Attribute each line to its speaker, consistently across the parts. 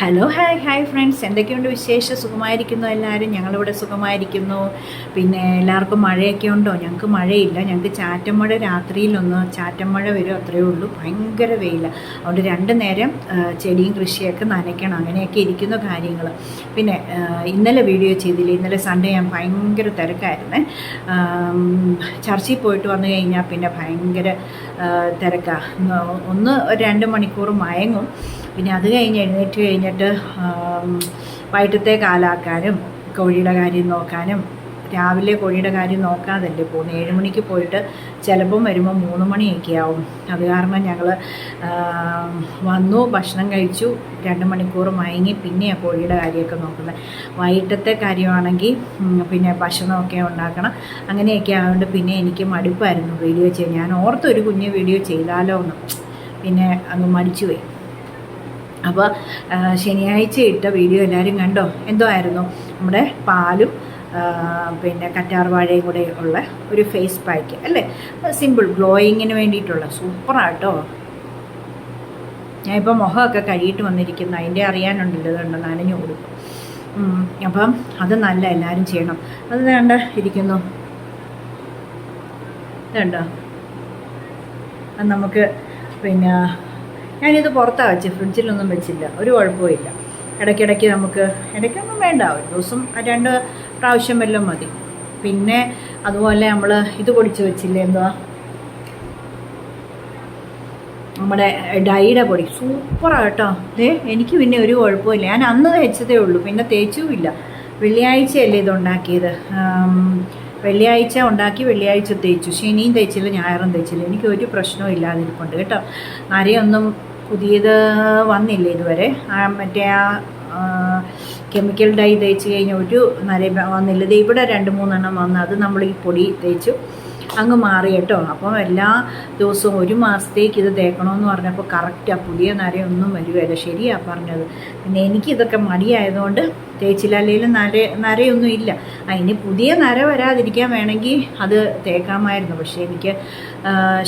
Speaker 1: Hello hi hi friends എന്തൊക്കെയുണ്ട് വിശേഷം? സുഖമായിരിക്കുന്നു എല്ലാവരും? ഞങ്ങളിവിടെ സുഖമായിരിക്കുന്നു. പിന്നെ എല്ലാവർക്കും മഴയൊക്കെ ഉണ്ടോ? ഞങ്ങൾക്ക് മഴയില്ല. ഞങ്ങൾക്ക് ചാറ്റമഴ രാത്രിയിലൊന്ന് ചാറ്റമഴ വരും അത്രയേ ഉള്ളൂ. ഭയങ്കര വെയില. അതുകൊണ്ട് രണ്ട് നേരം ചെടിയും കൃഷിയൊക്കെ നനയ്ക്കണം. അങ്ങനെയൊക്കെ ഇരിക്കുന്ന കാര്യങ്ങൾ. പിന്നെ ഇന്നലെ വീഡിയോ ചെയ്തില്ല? ഇന്നലെ സൺഡേ ഞാൻ ഭയങ്കര തിരക്കായിരുന്നേ. ചർച്ചിൽ പോയിട്ട് വന്നു കഴിഞ്ഞാൽ പിന്നെ ഭയങ്കര തിരക്കാണ് ഒന്ന് ഒരു രണ്ട് മണിക്കൂർ മയങ്ങും. പിന്നെ അത് കഴിഞ്ഞ് എഴുന്നേറ്റ് കഴിഞ്ഞിട്ട് വൈകിട്ടത്തെ കാലാക്കാനും കോഴിയുടെ കാര്യം നോക്കാനും രാവിലെ കോഴിയുടെ കാര്യം നോക്കാതല്ലേ പോകുന്നത് ഏഴ് മണിക്ക് പോയിട്ട് ചിലപ്പം വരുമ്പോൾ മൂന്ന് മണിയൊക്കെ ആവും. അത് കാരണം ഞങ്ങൾ വന്നു ഭക്ഷണം കഴിച്ചു രണ്ട് മണിക്കൂർ മയങ്ങി പിന്നെയാണ് കോഴിയുടെ കാര്യമൊക്കെ നോക്കുന്നത് വൈകിട്ടത്തെ കാര്യമാണെങ്കിൽ പിന്നെ ഭക്ഷണമൊക്കെ ഉണ്ടാക്കണം. അങ്ങനെയൊക്കെ ആയതുകൊണ്ട് പിന്നെ എനിക്ക് മടുപ്പായിരുന്നു വീഡിയോ ചെയ്യാൻ. ഞാൻ ഓർത്തൊരു കുഞ്ഞ് വീഡിയോ ചെയ്താലോ എന്ന്. പിന്നെ അങ്ങ് മടിച്ചുപോയി അപ്പോൾ ശനിയാഴ്ച ഇട്ട വീഡിയോ എല്ലാവരും കണ്ടോ? എന്തോ ആയിരുന്നു. നമ്മുടെ പാലും പിന്നെ കറ്റാർ വാഴയും കൂടെ ഉള്ള ഒരു ഫേസ് പാക്ക് അല്ലേ? സിമ്പിൾ ഗ്ലോയിങ്ങിന് വേണ്ടിയിട്ടുള്ള. സൂപ്പറാട്ടോ ഞാനിപ്പോൾ മുഖമൊക്കെ കഴുകിയിട്ട് വന്നിരിക്കുന്നു. അതിന്റെ അറിയാനുണ്ടല്ലോ അതുകൊണ്ട് നനഞ്ഞു കൊടുക്കും അപ്പം അത് നല്ല എല്ലാവരും ചെയ്യണം. അത് വേണ്ട ഇരിക്കുന്നു. ഇതുണ്ടോ അത് നമുക്ക് പിന്നെ ഞാനിത് പുറത്താണ് വെച്ച് ഫ്രിഡ്ജിലൊന്നും വെച്ചില്ല. ഒരു കുഴപ്പമില്ല ഇടയ്ക്കിടയ്ക്ക് നമുക്ക് ഇടയ്ക്കൊന്നും വേണ്ട. ഒരു ദിവസം രണ്ട് പ്രാവശ്യം വല്ലതും മതി. പിന്നെ അതുപോലെ നമ്മൾ ഇത് പൊടിച്ച് വെച്ചില്ലേ എന്തുവാ? നമ്മുടെ ഡൈയുടെ പൊടി. സൂപ്പറാണ് കേട്ടോ ഏ എനിക്ക് പിന്നെ ഒരു കുഴപ്പമില്ല ഞാൻ അന്ന് തേച്ചതേ ഉള്ളൂ. പിന്നെ തേച്ചുമില്ല. വെള്ളിയാഴ്ചയല്ലേ ഇത് ഉണ്ടാക്കിയത്. ആം, വെള്ളിയാഴ്ച ഉണ്ടാക്കി വെള്ളിയാഴ്ച തേച്ചു. ശനിയും തേച്ചില്ല ഞായറും തേച്ചില്ല. എനിക്ക് ഒരു പ്രശ്നവും ഇല്ലാതിരിപ്പുണ്ട് കേട്ടോ. ആരെയൊന്നും പുതിയത് വന്നില്ല ഇതുവരെ? മറ്റേ ആ കെമിക്കൽ ഡൈ തേച്ച് കഴിഞ്ഞ ഒരു നര വന്നില്ല. ഇത് ഇവിടെ രണ്ട് മൂന്നെണ്ണം വന്ന് അത് നമ്മൾ ഈ പൊടി തേച്ചു. അങ്ങ് മാറി കേട്ടോ. അപ്പം എല്ലാ ദിവസവും ഒരു മാസത്തേക്ക് ഇത് തേക്കണമെന്ന് പറഞ്ഞപ്പോൾ കറക്റ്റ് ആ പുതിയ നരയൊന്നും വരുകയില്ല. ശരിയാ പറഞ്ഞത്. പിന്നെ എനിക്കിതൊക്കെ മടിയായതുകൊണ്ട് തേച്ചില്ല. അല്ലെങ്കിൽ നര നരയൊന്നും ഇല്ല. അതിന് പുതിയ നര വരാതിരിക്കാൻ വേണമെങ്കിൽ അത് തേക്കാമായിരുന്നു. പക്ഷേ എനിക്ക്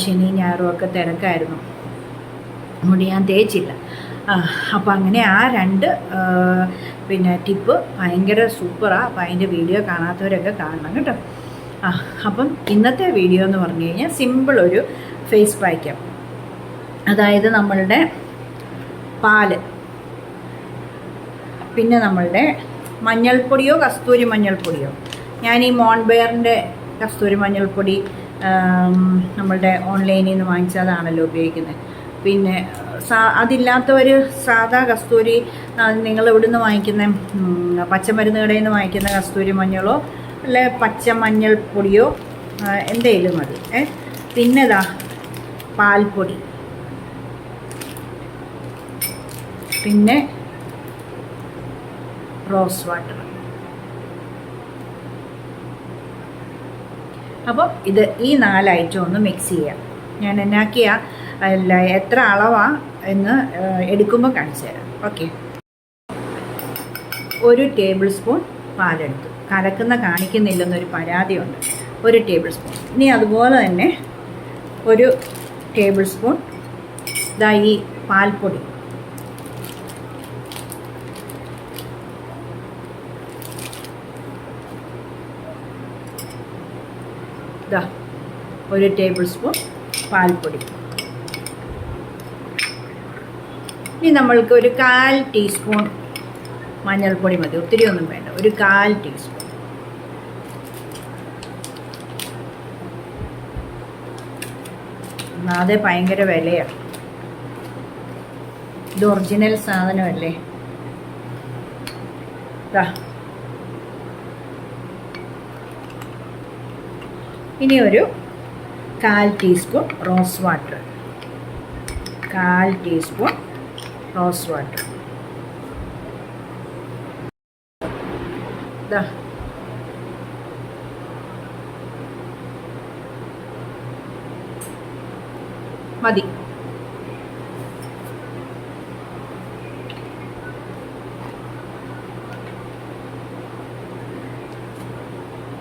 Speaker 1: ശനി ഞായറും ഒക്കെ തിരക്കായിരുന്നു. അതുകൊണ്ട് ഞാൻ തേച്ചില്ല. അപ്പോൾ അങ്ങനെ ആ രണ്ട് പിന്നെ ടിപ്പ് ഭയങ്കര സൂപ്പറാണ് അപ്പോൾ അതിന്റെ വീഡിയോ കാണാത്തവരൊക്കെ കാണണം കേട്ടോ. ആ അപ്പം ഇന്നത്തെ വീഡിയോ എന്ന് പറഞ്ഞു കഴിഞ്ഞാൽ സിമ്പിൾ ഒരു ഫേസ് പാക്ക് അതായത് നമ്മളുടെ പാൽ. പിന്നെ നമ്മളുടെ മഞ്ഞൾപ്പൊടിയോ കസ്തൂരി മഞ്ഞൾപ്പൊടിയോ. ഞാൻ ഈ മോൺബെയറിന്റെ കസ്തൂരി മഞ്ഞൾപ്പൊടി നമ്മളുടെ ഓൺലൈനിൽ നിന്ന് വാങ്ങിച്ചതാണല്ലോ ഉപയോഗിക്കുന്നത്. പിന്നെ സാ ഒരു സാധാ കസ്തൂരി നിങ്ങൾ ഇവിടുന്ന് വാങ്ങിക്കുന്ന? ഉം, പച്ചമരുന്ന് കടയിൽ നിന്ന് വാങ്ങിക്കുന്ന കസ്തൂരി മഞ്ഞളോ അല്ലെ പച്ച മഞ്ഞൾ പൊടിയോ എന്തെങ്കിലും മതി ഏ? പിന്നെതാ പാൽപ്പൊടി. പിന്നെ റോസ് വാട്ടർ. അപ്പോൾ ഇത് ഈ നാല് ഐറ്റം ഒന്ന് മിക്സ് ചെയ്യാം. ഞാൻ എന്നാക്കിയ അല്ല എത്ര അളവാ എന്ന് എടുക്കുമ്പോൾ കാണിച്ചു തരാം. ഓക്കെ. ഒരു ടേബിൾ സ്പൂൺ പാലെടുത്തു. കലക്കുന്ന കാണിക്കുന്നില്ലെന്നൊരു പരാതിയുണ്ട്. ഒരു ടേബിൾ സ്പൂൺ. ഇനി അതുപോലെ തന്നെ ഒരു ടേബിൾ സ്പൂൺ ഇതാ ഈ പാൽപ്പൊടി. ഒരു ടേബിൾ സ്പൂൺ പാൽപ്പൊടി. ഇനി നമ്മൾക്ക് ഒരു കാൽ ടീസ്പൂൺ മഞ്ഞൾപ്പൊടി മതി. ഒത്തിരി ഒന്നും വേണ്ട. ഒരു കാൽ ടീസ്പൂൺ. ഒന്നാതെ ഭയങ്കര വിലയാണ് ഇത് ഒറിജിനൽ സാധനമല്ലേ. ഇനി ഒരു കാൽ ടീസ്പൂൺ റോസ് വാട്ടർ. കാൽ ടീസ്പൂൺ റോസ് വാട്ടർ. മതി.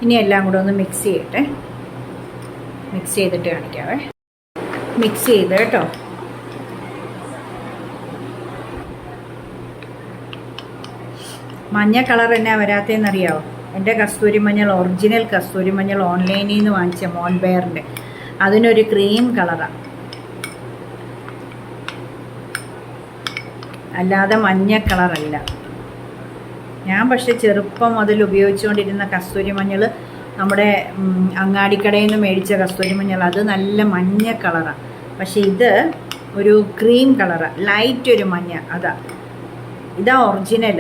Speaker 1: ഇനി എല്ലാം കൂടെ ഒന്ന് മിക്സ് ചെയ്യട്ടെ. മിക്സ് ചെയ്തിട്ട് കാണിക്കാവേ. മിക്സ് ചെയ്ത് കേട്ടോ. മഞ്ഞ കളർ എന്നാ വരാത്തതെന്നറിയാവോ എന്റെ കസ്തൂരി മഞ്ഞൾ ഒറിജിനൽ കസ്തൂരി മഞ്ഞൾ ഓൺലൈനിൽ നിന്ന് വാങ്ങിച്ച മോൺബെയറിന്റെ അതിനൊരു ക്രീം കളറാണ് അല്ലാതെ മഞ്ഞ കളറല്ല. ഞാൻ പക്ഷെ ചെറുപ്പം മുതൽ ഉപയോഗിച്ചുകൊണ്ടിരുന്ന കസ്തൂരി മഞ്ഞൾ നമ്മുടെ അങ്ങാടിക്കടയിൽ നിന്ന് മേടിച്ച കസ്തൂരി മഞ്ഞൾ. അത് നല്ല മഞ്ഞ കളറാണ് പക്ഷെ ഇത് ഒരു ക്രീം കളറാണ് ലൈറ്റ് ഒരു മഞ്ഞ. അതാ. ഇതാ ഒറിജിനൽ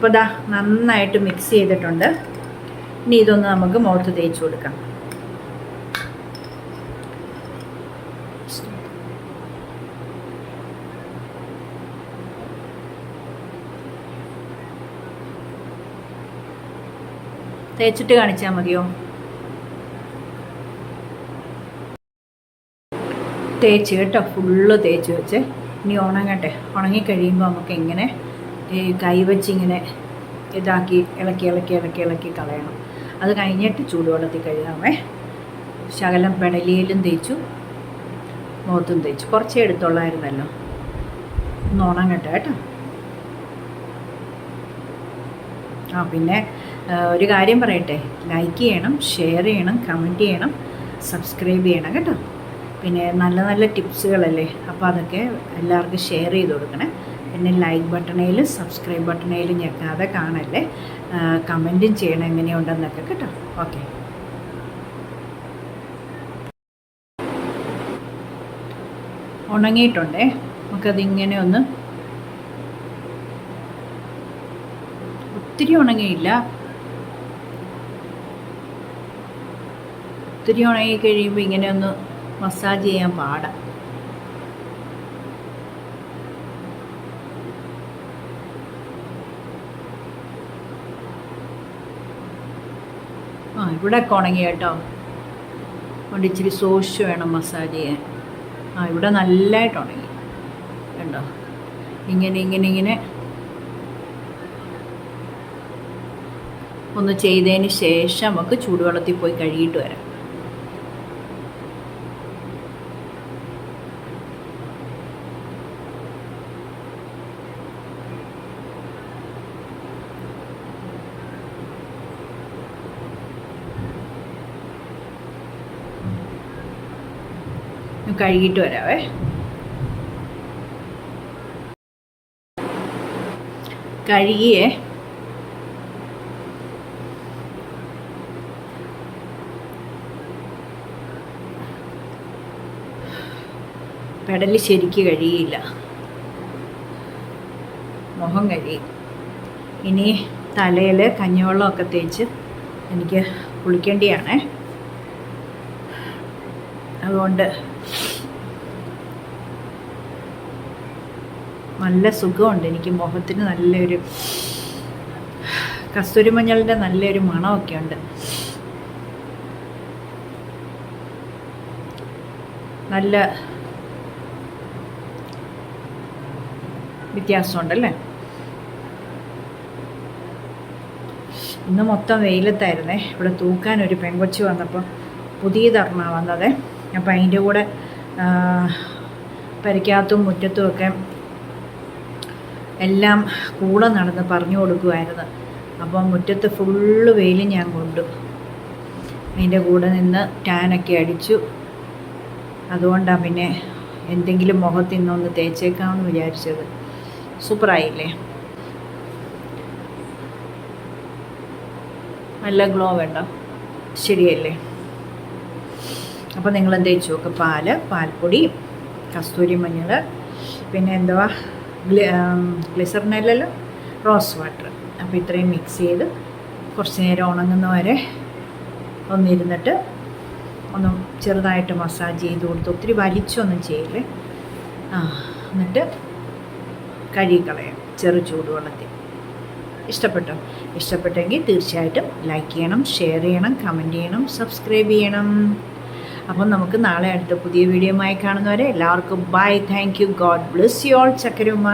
Speaker 1: അപ്പോൾ ദാ നന്നായിട്ട് മിക്സ് ചെയ്തിട്ടുണ്ട്. ഇനി ഇതൊന്ന് നമുക്ക് മുഖത്ത് തേച്ച് കൊടുക്കാം. തേച്ചിട്ട് കാണിച്ചാൽ മതിയോ? തേച്ച് കേട്ടോ ഫുള്ള് തേച്ച് വെച്ച്. ഇനി ഉണങ്ങട്ടെ ഉണങ്ങി കഴിയുമ്പോൾ നമുക്ക് ഇങ്ങനെ ഈ കൈവച്ച് ഇങ്ങനെ ഇതാക്കി ഇളക്കി ഇളക്കി ഇളക്കി ഇളക്കി കളയണം. അത് കഴിഞ്ഞിട്ട് ചൂടുവെള്ളത്തിൽ കഴുകാമേ ശകലം പെടലിയിലും തേച്ചു മുഖത്തും തേച്ചു. കുറച്ചേ എടുത്തുള്ളായിരുന്നല്ലോ. ഒന്ന് ഉണങ്ങട്ടെ കേട്ടോ. ആ പിന്നെ ഒരു കാര്യം പറയട്ടെ. ലൈക്ക് ചെയ്യണം ഷെയർ ചെയ്യണം കമന്റ് ചെയ്യണം സബ്സ്ക്രൈബ് ചെയ്യണം കേട്ടോ. പിന്നെ നല്ല നല്ല ടിപ്സുകളല്ലേ അപ്പോൾ അതൊക്കെ എല്ലാവർക്കും ഷെയർ ചെയ്ത് കൊടുക്കണേ. പിന്നെ ലൈക്ക് ബട്ടണേലും സബ്സ്ക്രൈബ് ബട്ടണേലും ഞെക്കാതെ കാണല്ലേ. കമന്റും ചെയ്യണം എങ്ങനെയുണ്ടെന്നൊക്കെ കേട്ടോ. ഓക്കെ. ഉണങ്ങിയിട്ടുണ്ടേ? നമുക്കതിങ്ങനെ ഒന്ന് ഒത്തിരി ഉണങ്ങിയില്ല. ഒത്തിരി ഉണങ്ങി കഴിയുമ്പോൾ ഇങ്ങനെ ഒന്ന് മസാജ് ചെയ്യാൻ പാടാം. ആ ഇവിടെ ഉണങ്ങി കേട്ടോ. അതുകൊണ്ട് ഇച്ചിരി സോഷ് വേണം മസാജ് ചെയ്യാൻ ആ ഇവിടെ നല്ലതായിട്ട് ഉണങ്ങി. കണ്ടോ? ഇങ്ങനെ ഇങ്ങനെ ഇങ്ങനെ. ഒന്ന് ചെയ്തതിന് ശേഷം നമുക്ക് ചൂടുവെള്ളത്തിൽ പോയി കഴുകിയിട്ട് വരാം ഞാൻ കഴുകിയിട്ട് വരാവേ. കഴുകിയേ. കടൽ ശരിക്ക് കഴിയില്ല മുഖം കഴിയും ഇനി തലയിൽ കഞ്ഞിവെള്ളമൊക്കെ തേച്ച് എനിക്ക് കുളിക്കേണ്ടിയാണ്. അതുകൊണ്ട് നല്ല സുഖമുണ്ട്. എനിക്ക് മുഖത്തിന് നല്ലൊരു കസ്തൂരി മഞ്ഞളിന്റെ നല്ലൊരു മണമൊക്കെ ഉണ്ട്. നല്ല വ്യത്യാസമുണ്ടല്ലേ? ഇന്ന് മൊത്തം വെയിലത്തായിരുന്നേ. ഇവിടെ തൂക്കാൻ ഒരു പെങ്കൊച്ചു വന്നപ്പോൾ പുതിയതറിഞ്ഞ വന്നത്. അപ്പം അതിന്റെ കൂടെ പരിക്കാത്തും മുറ്റത്തും ഒക്കെ എല്ലാം കൂടെ നടന്ന് പറഞ്ഞു കൊടുക്കുമായിരുന്നു അപ്പം മുറ്റത്ത് ഫുള്ള് വെയിൽ ഞാൻ കൊണ്ടു. അതിന്റെ കൂടെ നിന്ന് ടാനൊക്കെ അടിച്ചു. അതുകൊണ്ടാണ് പിന്നെ എന്തെങ്കിലും മുഖത്ത് ഇന്നൊന്ന് തേച്ചേക്കാമെന്ന് വിചാരിച്ചത്. സൂപ്പറായില്ലേ? നല്ല ഗ്ലോ വേണ്ട. ശരിയല്ലേ? അപ്പോൾ നിങ്ങൾ നോക്കുക പാൽ പാൽപ്പൊടി കസ്തൂരി മഞ്ഞൾ പിന്നെ എന്തുവാ? ഗ്ലിസറിനല്ലല്ലോ റോസ് വാട്ടർ. അപ്പോൾ ഇത്രയും മിക്സ് ചെയ്ത് കുറച്ച് നേരം ഉണങ്ങുന്ന വരെ ഒന്നിരുന്നിട്ട് ഒന്ന് ചെറുതായിട്ട് മസാജ് ചെയ്ത് കൊടുത്ത് ഒത്തിരി വലിച്ചൊന്നും ചെയ്യില്ലേ? ആ എന്നിട്ട് കഴുകിക്കളയാം ചെറു ചൂടുവെള്ളത്തിൽ. ഇഷ്ടപ്പെട്ടോ? ഇഷ്ടപ്പെട്ടെങ്കിൽ തീർച്ചയായിട്ടും ലൈക്ക് ചെയ്യണം ഷെയർ ചെയ്യണം കമന്റ് ചെയ്യണം സബ്സ്ക്രൈബ് ചെയ്യണം. അപ്പം നമുക്ക് നാളെ അടുത്ത പുതിയ വീഡിയോയുമായി കാണുന്നവരെ എല്ലാവർക്കും bye thank you God bless you all ചക്കരുമ്മ